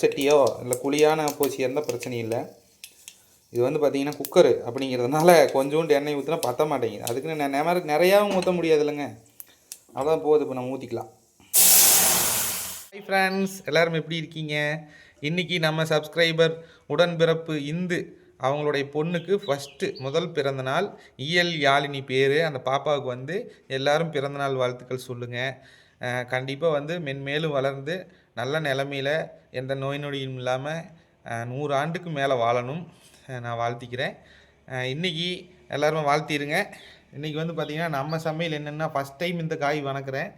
சட்டியோ இல்லை குழியான பூச்சியாக இருந்தால் பிரச்சனை இல்லை. இது வந்து பார்த்திங்கன்னா குக்கரு அப்படிங்கிறதுனால கொஞ்சோண்டு எண்ணெய் ஊற்றினா பற்ற மாட்டேங்குது. அதுக்குன்னு நெ- நிறையாவும் ஊற்ற முடியாது இல்லைங்க. அதான் போகுது இப்போ நம்ம ஊற்றிக்கலாம் ஹை ஃப்ரெண்ட்ஸ் எல்லோரும் எப்படி இருக்கீங்க? இன்றைக்கி நம்ம சப்ஸ்கிரைபர் உடன்பிறப்பு இந்து அவங்களுடைய பொண்ணுக்கு ஃபஸ்ட்டு முதல் பிறந்த நாள். இயல் யாழினி பேர். அந்த பாப்பாவுக்கு வந்து எல்லாரும் பிறந்தநாள் வாழ்த்துக்கள் சொல்லுங்கள் கண்டிப்பாக வந்து மென்மேலும் வளர்ந்து நல்ல நிலமையில் எந்த நோய் நொடியும் இல்லாமல் நூறு ஆண்டுக்கு மேலே வாழணும். நான் வாழ்த்திக்கிறேன். இன்றைக்கி இன்னைக்கு வாழ்த்திடுங்க இன்றைக்கி வந்து பார்த்திங்கன்னா நம்ம சமையல் என்னென்னா ஃபஸ்ட் டைம் இந்த காய் வணக்கிறேன்.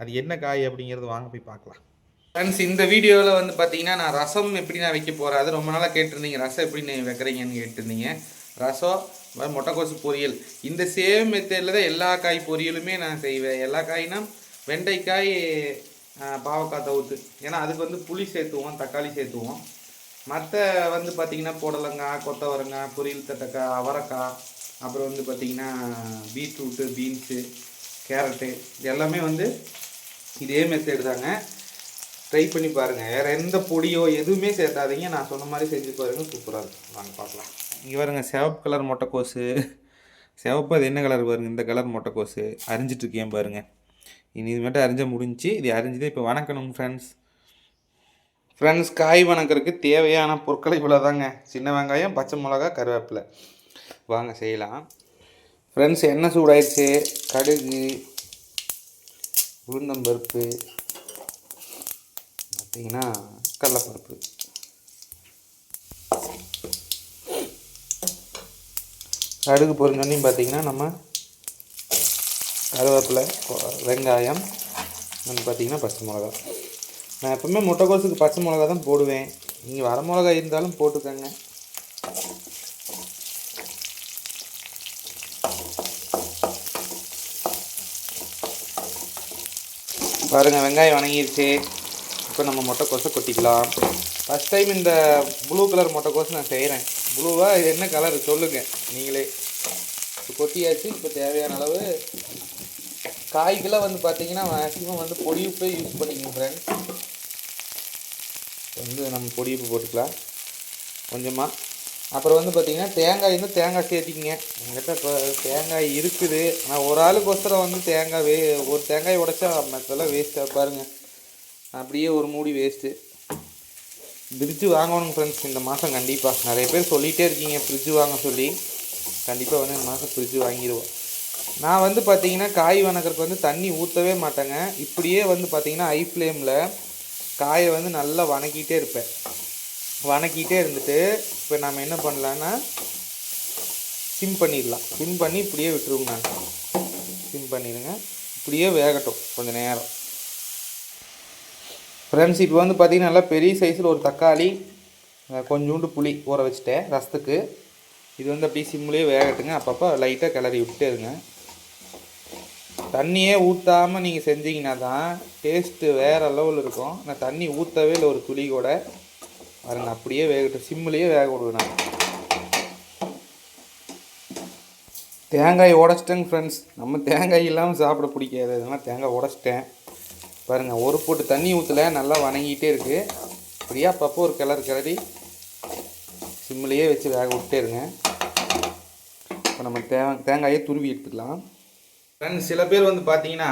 அது என்ன காய் அப்படிங்கிறது வாங்க போய் பார்க்கலாம் ஃப்ரெண்ட்ஸ் இந்த வீடியோவில் வந்து பார்த்தீங்கன்னா நான் ரசம் எப்படி நான் வைக்க போகிறேன் அது ரொம்ப நாளாக கேட்டிருந்தீங்க. ரசம் எப்படி நீங்கள் வைக்கிறீங்கன்னு கேட்டிருந்தீங்க. ரசம் அப்புறம் முட்டைக்கோசு பொரியல். இந்த சேம் மெத்தடில் தான் எல்லா காய் பொரியலுமே நான் செய்வேன். எல்லா காய்னா வெண்டைக்காய் பாவக்காய் தவுத்து. ஏன்னா அதுக்கு வந்து புளி சேர்த்துவோம் தக்காளி சேர்த்துவோம். மற்ற வந்து பார்த்திங்கன்னா புடலங்காய் கொத்தவரங்காய் பொரியல் தட்டக்காய் அவரைக்காய் அப்புறம் வந்து பார்த்திங்கன்னா பீட்ரூட்டு பீன்ஸு கேரட்டு இது எல்லாமே வந்து இதே மெத்தேடு தாங்க. ட்ரை பண்ணி பாருங்கள் வேறு எந்த பொடியோ எதுவுமே சேர்த்தாதீங்க. நான் சொன்ன மாதிரி செஞ்சு பாருங்க. சூப்பராக இருக்கும். வாங்க பார்க்கலாம். இங்கே பாருங்க சிவப்பு கலர் மொட்டைக்கோசு சிவப்பு அது என்ன கலர் பாருங்கள் இந்த கலர் மொட்டைக்கோசு அரிஞ்சிட்டு இருக்கேன் இனி இது மட்டும் அரிஞ்ச முடிஞ்சு இது அரிஞ்சதே இப்போ வணக்கணும் ஃப்ரெண்ட்ஸ் ஃப்ரெண்ட்ஸ் காய் வணக்கறதுக்கு தேவையான பொருட்கள் இவ்வளோதாங்க சின்ன வெங்காயம் பச்சை மிளகா கருவேப்பிலை. வாங்க செய்யலாம். ஃப்ரெண்ட்ஸ் எண்ணெய் சூடாயிடுச்சு. கடுகு உளுந்தம்பருப்பு பார்த்தீங்கன்னா கடலப்பருப்பு. கடுகு பொரிஞ்சோன்னையும் பார்த்தீங்கன்னா நம்ம கருவேப்பிலை வெங்காயம் வந்து பார்த்திங்கன்னா பச்சை மிளகா. நான் எப்போவுமே முட்டைக்கோசுக்கு பச்சை மிளகா தான் போடுவேன். நீங்கள் வர மிளகா இருந்தாலும் போட்டுக்கோங்க. பாருங்கள் வெங்காயம் வணங்கிருச்சு. இப்போ நம்ம முட்டைக்கோசை கொட்டிக்கலாம். ஃபஸ்ட் டைம் இந்த ப்ளூ கலர் முட்டைக்கோசு நான் செய்கிறேன் ப்ளூவாக இது என்ன கலர் சொல்லுங்கள் நீங்களே. இப்போ கொட்டியாச்சு இப்போ தேவையான அளவு காய்க்கெல்லாம் வந்து பார்த்தீங்கன்னா மேக்ஸிமம் வந்து பொடி உப்பே யூஸ் பண்ணிக்கோங்க ஃப்ரெண்ட்ஸ் வந்து நம்ம பொடி உப்பு போட்டுக்கலாம். கொஞ்சமாக அப்புறம் வந்து பார்த்தீங்கன்னா தேங்காய் இருந்தால் தேங்காய் சேர்த்திக்கிங்க. என்கிட்ட இப்போ தேங்காய் இருக்குது. ஆனால் ஒரு ஆளுக்கொசரம் வந்து தேங்காய் வே ஒரு தேங்காய் உடைச்சா மற்றெல்லாம் வேஸ்ட்டாக பாருங்கள் அப்படியே ஒரு மூடி வேஸ்ட்டு ஃப்ரிட்ஜு வாங்கணும் ஃப்ரெண்ட்ஸ் இந்த மாதம் கண்டிப்பாக நிறைய பேர் சொல்லிகிட்டே இருக்கீங்க ஃப்ரிட்ஜு வாங்க சொல்லி. கண்டிப்பாக வந்து இந்த மாதம் ஃப்ரிட்ஜு வாங்கிடுவோம் நான் வந்து பார்த்தீங்கன்னா காய் வணக்கிறதுக்கு வந்து தண்ணி ஊற்றவே மாட்டேங்க. இப்படியே வந்து பார்த்தீங்கன்னா ஹை ஃப்ளேமில் காயை வந்து நல்லா வணக்கிட்டே இருப்பேன். வணக்கிட்டே இருந்துட்டு இப்போ நம்ம என்ன பண்ணலான்னா சிம் பண்ணிடலாம். சிம் பண்ணி இப்படியே விட்டுருவோங்க சிம் பண்ணிடுங்க. இப்படியே வேகட்டும் கொஞ்சம் நேரம். ஃப்ரெண்ட்ஸ் இப்போ வந்து பார்த்தீங்கன்னா நல்லா பெரிய சைஸில் ஒரு தக்காளி கொஞ்சோண்டு புளி ஊற வச்சுட்டேன் ரசத்துக்கு. இது வந்து அப்படியே சிம்லேயே வேகட்டுங்க. அப்பப்போ லைட்டாக கிளறி விட்டே இருங்க. தண்ணியே ஊற்றாமல் நீங்கள் செஞ்சீங்கன்னா தான் டேஸ்ட்டு வேறு லெவலில் இருக்கும். நான் தண்ணி ஊற்றவே இல்லை ஒரு துளி கூட. பாருங்க அப்படியே வேகட்டும். சிம்லேயே வேக விடுவேன் நான். தேங்காய் உடச்சிட்டேங்க ஃப்ரெண்ட்ஸ் நம்ம தேங்காய் இல்லாமல் சாப்பிட பிடிக்காது. அதனால் தேங்காய் உடச்சிட்டேன். பாருங்கள் ஒரு போட்டு தண்ணி ஊற்றலை நல்லா வணங்கிட்டே இருக்குது அப்படியே அப்பப்போ ஒரு கிளறு கிளறி சிம்மிலேயே வச்சு வேக விட்டே இருங்க. இப்போ நம்ம தே தேங்காயை துருவி எடுத்துக்கலாம். ஃப்ரெண்ட்ஸ் சில பேர் வந்து பார்த்தீங்கன்னா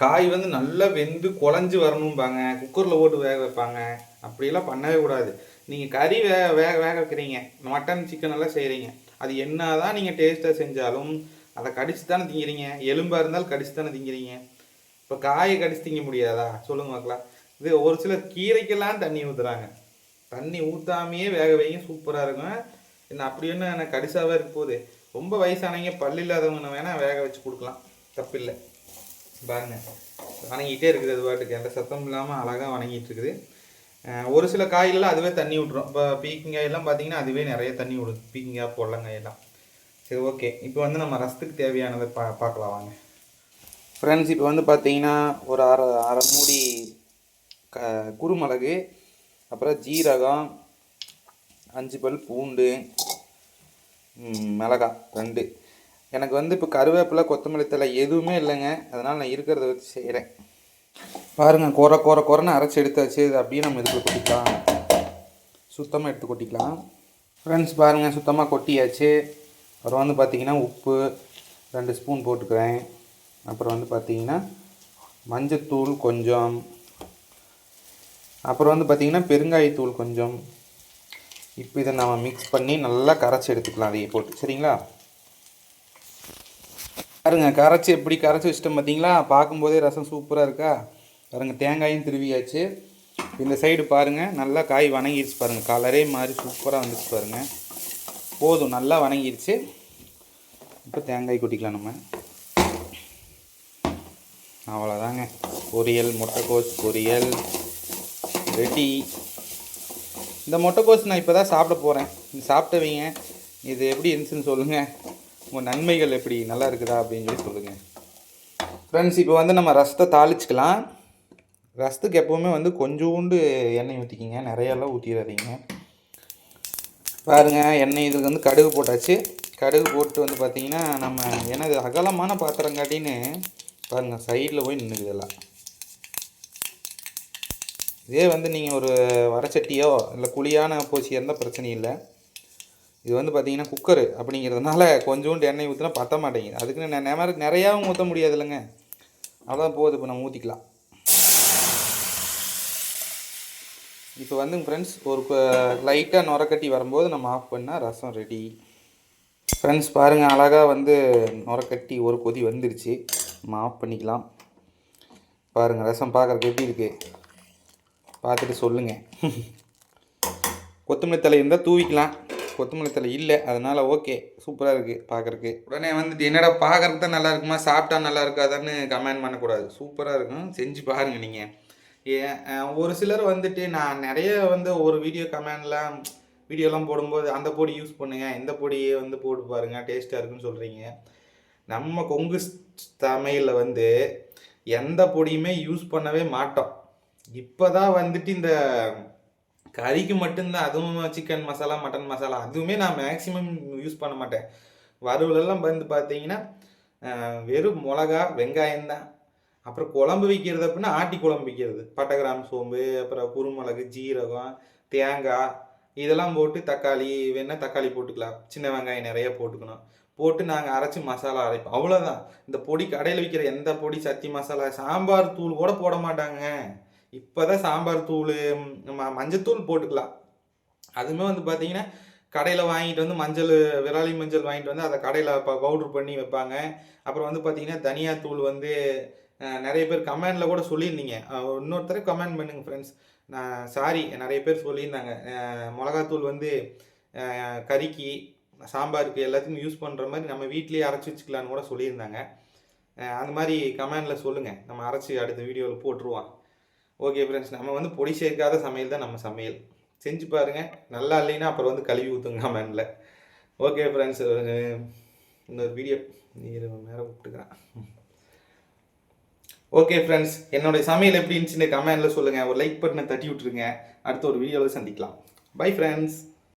காய் வந்து நல்லா வெந்து குழஞ்சி வரணும்பாங்க. குக்கரில் போட்டு வேக வைப்பாங்க. அப்படிலாம் பண்ணவே கூடாது. நீங்கள் கறி வே வேக வேக வைக்கிறீங்க. மட்டன் சிக்கன் எல்லாம் செய்கிறீங்க அது என்ன தான் நீங்கள் டேஸ்ட்டாக செஞ்சாலும் அதை கடிச்சு தானே திங்கிறீங்க. எலும்பாக இருந்தாலும் கடிச்சு தானே திங்கிறீங்க. இப்போ காயை கடிச்சு திங்க முடியாதா? சொல்லுங்க பார்க்கலாம் இது ஒரு சிலர் கீரைக்கெல்லாம் தண்ணி ஊற்றுறாங்க தண்ணி ஊற்றாமையே வேக வைங்க. சூப்பராக இருக்கும். என்ன அப்படி ஒன்று எனக்கு கடிசாவே இருக்க போகுது. ரொம்ப வயசானவங்க பல்லு இல்லாதவங்க வேணால் வேக வச்சு கொடுக்கலாம். தப்பில்லை. பாருங்கள் வணங்கிட்டே இருக்குது அது பாட்டுக்கு. எந்த சத்தம் இல்லாமல் அழகாக வணங்கிட்டு இருக்குது. ஒரு சில காய்கள்லாம் அதுவே தண்ணி விட்ரும் இப்போ பீக்கிங்காயெல்லாம் பார்த்தீங்கன்னா அதுவே நிறைய தண்ணி விடுது பீக்கிங்காய் பொடலங்காயெல்லாம் சரி ஓகே. இப்போ வந்து நம்ம ரசத்துக்கு தேவையானதை பா பார்க்கலாம் வாங்க. ஃப்ரெண்ட்ஸ் இப்போ வந்து பார்த்தீங்கன்னா ஒரு அரை அரை மூடி க குருமிளகு அப்புறம் ஜீரகம் அஞ்சு பல் பூண்டு மிளகாய் ரெண்டு. எனக்கு வந்து இப்போ கருவேப்பிலை கொத்தமல்லி தழை எதுவுமே இல்லைங்க. அதனால் நான் இருக்கிறத வச்சு செய்கிறேன் பாருங்கள் குறை குறை குறைன்னு அரைச்சி எடுத்தாச்சு. இது அப்படியே நம்ம இதுக்கு கொட்டிக்கலாம். சுத்தமாக எடுத்து கொட்டிக்கலாம். ஃப்ரெண்ட்ஸ் பாருங்கள் சுத்தமாக கொட்டியாச்சு. அப்புறம் வந்து பார்த்திங்கன்னா உப்பு ரெண்டு ஸ்பூன் போட்டுக்கிறேன். அப்புறம் வந்து பார்த்திங்கன்னா மஞ்சத்தூள் கொஞ்சம். அப்புறம் வந்து பார்த்திங்கன்னா பெருங்காயத்தூள் கொஞ்சம். இப்போ இதை நம்ம மிக்ஸ் பண்ணி நல்லா கரைச்சி எடுத்துக்கலாம். அதையே போட்டு. சரிங்களா? பாருங்க கரைச்சி எப்படி கரைச்சி வச்சிட்டோம் பார்த்தீங்களா பார்க்கும்போதே ரசம் சூப்பராக இருக்கா? பாருங்க தேங்காயும் திருவியாச்சு. இந்த சைடு பாருங்கள் நல்லா காய் வணங்கிடுச்சு பாருங்கள் கலரே மாதிரி சூப்பராக வந்துச்சு பாருங்கள் போதும் நல்லா வணங்கிடுச்சு இப்போ தேங்காய் கொட்டிக்கலாம் நம்ம. அவ்வளோதாங்க பொரியல் முட்டைக்கோஸ் பொரியல் ரெடி. இந்த முட்டைக்கோஸ் நான் இப்போ தான் சாப்பிட போகிறேன் சாப்பிட்டவங்க. இது எப்படி இருந்துச்சுன்னு சொல்லுங்கள் உங்கள் நன்மைகள் எப்படி? நல்லா இருக்குதா அப்படின்னு சொல்லி சொல்லுங்கள் ஃப்ரெண்ட்ஸ் இப்போ வந்து நம்ம ரசத்தை தாளிச்சுக்கலாம். ரசத்துக்கு எப்போவுமே வந்து கொஞ்சோண்டு எண்ணெய் ஊற்றிக்கிங்க நிறையெல்லாம் ஊற்றிடாதீங்க பாருங்கள் எண்ணெய் இதுக்கு வந்து கடுகு போட்டாச்சு. கடுகு போட்டு வந்து பார்த்திங்கன்னா நம்ம ஏன்னா இது அகலமான பாத்திரங்காட்டின்னு பாருங்கள் சைடில் போய் நின்றுக்குதெல்லாம் இதே வந்து நீங்கள் ஒரு வரச்சட்டியோ இல்லை குழியான பூச்சி எந்த பிரச்சனையும் இல்லை. இது வந்து பார்த்தீங்கன்னா குக்கரு அப்படிங்கிறதுனால கொஞ்சோண்டு எண்ணெய் ஊற்றினா பற்ற மாட்டேங்குது. அதுக்குன்னு நான் நிறைய நிறையாவும் ஊற்ற முடியாது இல்லைங்க அதான் போகுது. இப்போ நம்ம ஊற்றிக்கலாம் இப்போ வந்து ஃப்ரெண்ட்ஸ் ஒரு லைட்டாக நுரக்கட்டி வரும்போது நம்ம ஆஃப் பண்ணால் ரசம் ரெடி ஃப்ரெண்ட்ஸ் பாருங்கள் அழகாக வந்து நுரக்கட்டி ஒரு கொதி வந்துருச்சு. நம்ம ஆஃப் பண்ணிக்கலாம். பாருங்கள் ரசம் பார்க்குறக்கு எப்படி இருக்குது பார்த்துட்டு சொல்லுங்கள் கொத்தமல்லி தலை இருந்தால் தூவிக்கலாம். கொத்தமல்லி தலை இல்லை. அதனால் ஓகே சூப்பராக இருக்குது பார்க்குறக்கு உடனே வந்துட்டு என்னடா பார்க்குறது தான் நல்லா இருக்குமா? சாப்பிட்டா நல்லா இருக்காதான்னு கமெண்ட் பண்ணக்கூடாது. சூப்பராக இருக்கும். செஞ்சு பாருங்கள் நீங்கள் ஏன் ஒரு சிலர் வந்துட்டு நான் நிறைய வந்து ஒரு வீடியோ கமெண்ட்லாம் வீடியோலாம் போடும்போது அந்த பொடி யூஸ் பண்ணுங்கள் இந்த பொடியை வந்து போட்டு பாருங்கள் டேஸ்ட்டாக இருக்குன்னு சொல்கிறீங்க நம்ம கொங்கு சமையலில் வந்து எந்த பொடியுமே யூஸ் பண்ணவே மாட்டோம். இப்போ தான் வந்துட்டு இந்த கறிக்கு மட்டும்தான் அதுவும் சிக்கன் மசாலா மட்டன் மசாலா அதுவுமே நான் மேக்ஸிமம் யூஸ் பண்ண மாட்டேன். வறுவலெல்லாம் வந்து பார்த்தீங்கன்னா வெறும் மிளகா வெங்காயம் தான். அப்புறம் குழம்பு வைக்கிறது அப்படின்னா ஆட்டி குழம்பு வைக்கிறது. பட்டகிராம் கிராம்பு சோம்பு அப்புறம் குருமிளகு ஜீரகம் தேங்காய் இதெல்லாம் போட்டு தக்காளி வேணால் தக்காளி போட்டுக்கலாம். சின்ன வெங்காயம் நிறைய போட்டுக்கணும். போட்டு நாங்கள் அரைச்சி மசாலா அரைப்போம். அவ்வளோதான் இந்த பொடி கடையில் விற்கிற எந்த பொடி சத்தி மசாலா சாம்பார் தூள் கூட போட மாட்டாங்க. இப்போ தான் சாம்பார் தூள் நம்ம மஞ்சத்தூள் போட்டுக்கலாம். அதுவுமே வந்து பார்த்தீங்கன்னா கடையில் வாங்கிட்டு வந்து மஞ்சள் விராலி மஞ்சள் வாங்கிட்டு வந்து அதை கடையில் பவுட்ரு பண்ணி வைப்பாங்க. அப்புறம் வந்து பார்த்தீங்கன்னா தனியாத்தூள் வந்து நிறைய பேர் கமெண்டில் கூட சொல்லியிருந்தீங்க. இன்னொருத்தரை இன்னொருத்தர் கமெண்ட் பண்ணுங்க ஃப்ரெண்ட்ஸ் நான் சாரி நிறைய பேர் சொல்லியிருந்தாங்க. மிளகாத்தூள் வந்து கறிக்கு சாம்பாருக்கு எல்லாத்துக்கும் யூஸ் பண்ணுற மாதிரி நம்ம வீட்லேயே அரைச்சி வச்சுக்கலான்னு கூட சொல்லியிருந்தாங்க. அந்த மாதிரி கமெண்டில் சொல்லுங்கள் நம்ம அரைச்சி அடுத்த வீடியோவில் போட்டுருவோம். ஓகே ஃப்ரெண்ட்ஸ் நம்ம வந்து பொடி சேர்க்காத சமையல் தான் நம்ம சமையல். செஞ்சு பாருங்கள் நல்லா இல்லைன்னா அப்புறம் வந்து கழுவி ஊற்றுங்க கமெண்டில் ஓகே ஃப்ரெண்ட்ஸ் இன்னொரு வீடியோ நேரம் கூப்பிட்டுக்கிறேன். ஓகே ஃப்ரெண்ட்ஸ் என்னுடைய சமையல் எப்படி இருந்துச்சுன்னு கமெண்டில் சொல்லுங்கள் ஒரு லைக் பட்டனை தட்டி விட்ருங்க அடுத்த ஒரு வீடியோவில் சந்திக்கலாம். Bye friends